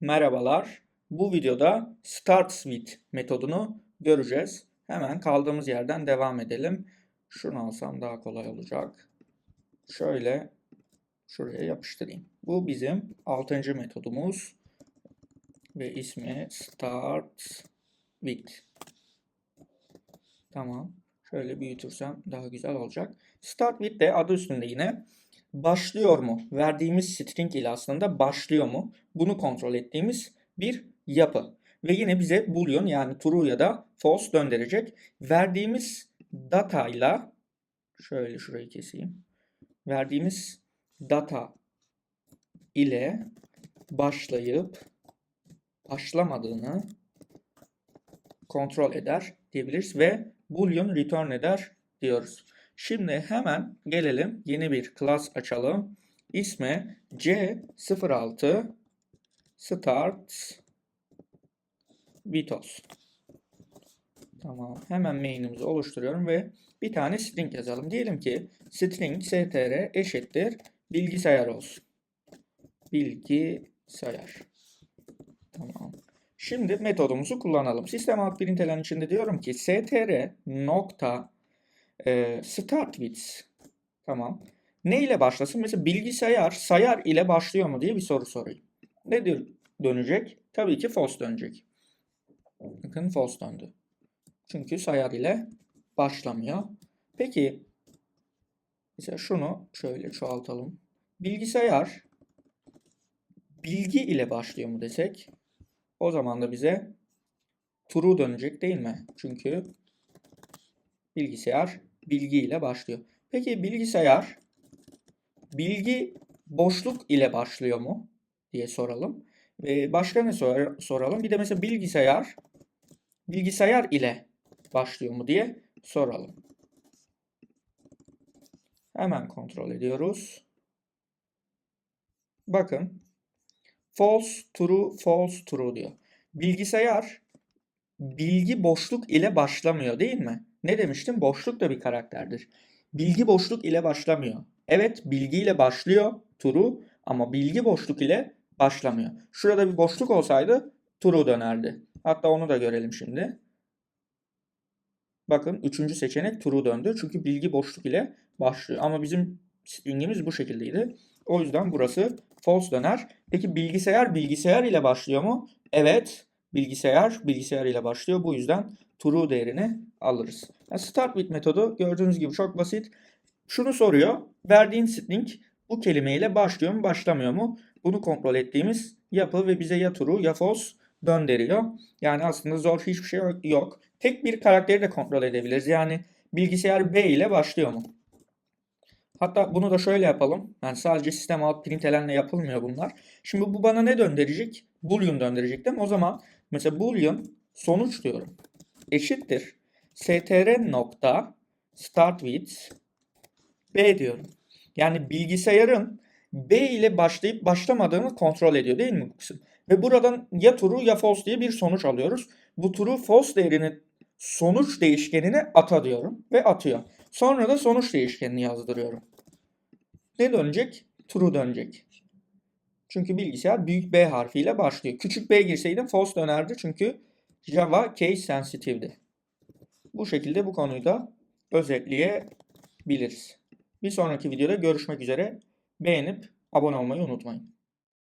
Merhabalar. Bu videoda Start with metodunu göreceğiz. Hemen kaldığımız yerden devam edelim. Şunu alsam daha kolay olacak. Şöyle şuraya yapıştırayım. Bu bizim 6. metodumuz ve ismi Start with. Tamam. Şöyle büyütürsem daha güzel olacak. Start with de adı üstünde yine başlıyor mu? Verdiğimiz string ile aslında başlıyor mu? Bunu kontrol ettiğimiz bir yapı. Ve yine bize boolean yani true ya da false döndürecek. Verdiğimiz data ile şöyle şurayı keseyim. Verdiğimiz data ile başlayıp başlamadığını kontrol eder diyebiliriz ve boolean return eder diyoruz. Şimdi hemen gelelim yeni bir class açalım. İsmi C06 start vitos. Tamam. Hemen main'imizi oluşturuyorum ve bir tane string yazalım. Diyelim ki string str eşittir bilgisayar olsun. Bilgisayar. Tamam. Şimdi metodumuzu kullanalım. Sistem alt println içinde diyorum ki str nokta e, start with. Tamam. Ne ile başlasın? Mesela bilgisayar sayar ile başlıyor mu diye bir soru sorayım. Ne dönecek? Tabii ki false dönecek. Bakın false döndü. Çünkü sayar ile başlamıyor. Peki mesela şunu şöyle çoğaltalım. Bilgisayar bilgi ile başlıyor mu desek o zaman da bize true dönecek değil mi? Çünkü bilgisayar bilgi ile başlıyor. Peki bilgisayar bilgi boşluk ile başlıyor mu diye soralım. Ve başka ne sor soralım? Bir de mesela bilgisayar bilgisayar ile başlıyor mu diye soralım. Hemen kontrol ediyoruz. Bakın false true false true diyor. Bilgisayar bilgi boşluk ile başlamıyor değil mi? Ne demiştim? Boşluk da bir karakterdir. Bilgi boşluk ile başlamıyor. Evet bilgi ile başlıyor true ama bilgi boşluk ile başlamıyor. Şurada bir boşluk olsaydı true dönerdi. Hatta onu da görelim şimdi. Bakın üçüncü seçenek true döndü. Çünkü bilgi boşluk ile başlıyor. Ama bizim stringimiz bu şekildeydi. O yüzden burası false döner. Peki bilgisayar bilgisayar ile başlıyor mu? Evet. Bilgisayar bilgisayar ile başlıyor. Bu yüzden true değerini alırız. Yani start with metodu gördüğünüz gibi çok basit. Şunu soruyor. Verdiğin string bu kelimeyle başlıyor mu başlamıyor mu? Bunu kontrol ettiğimiz yapı ve bize ya true ya false döndürüyor. Yani aslında zor hiçbir şey yok. Tek bir karakteri de kontrol edebiliriz. Yani bilgisayar B ile başlıyor mu? Hatta bunu da şöyle yapalım. Yani sadece sistem alt println'le yapılmıyor bunlar. Şimdi bu bana ne döndürecek? Boolean döndürecek değil mi? O zaman mesela boolean sonuç diyorum. Eşittir. str nokta start with b diyorum. Yani bilgisayarın b ile başlayıp başlamadığını kontrol ediyor değil mi bu kısım? Ve buradan ya true ya false diye bir sonuç alıyoruz. Bu true false değerini sonuç değişkenine ata diyorum ve atıyor. Sonra da sonuç değişkenini yazdırıyorum. Ne dönecek? True dönecek. Çünkü bilgisayar büyük B harfiyle başlıyor. Küçük B girseydim false dönerdi çünkü Java case sensitive'di. Bu şekilde bu konuyu da özetleyebiliriz. Bir sonraki videoda görüşmek üzere. Beğenip abone olmayı unutmayın.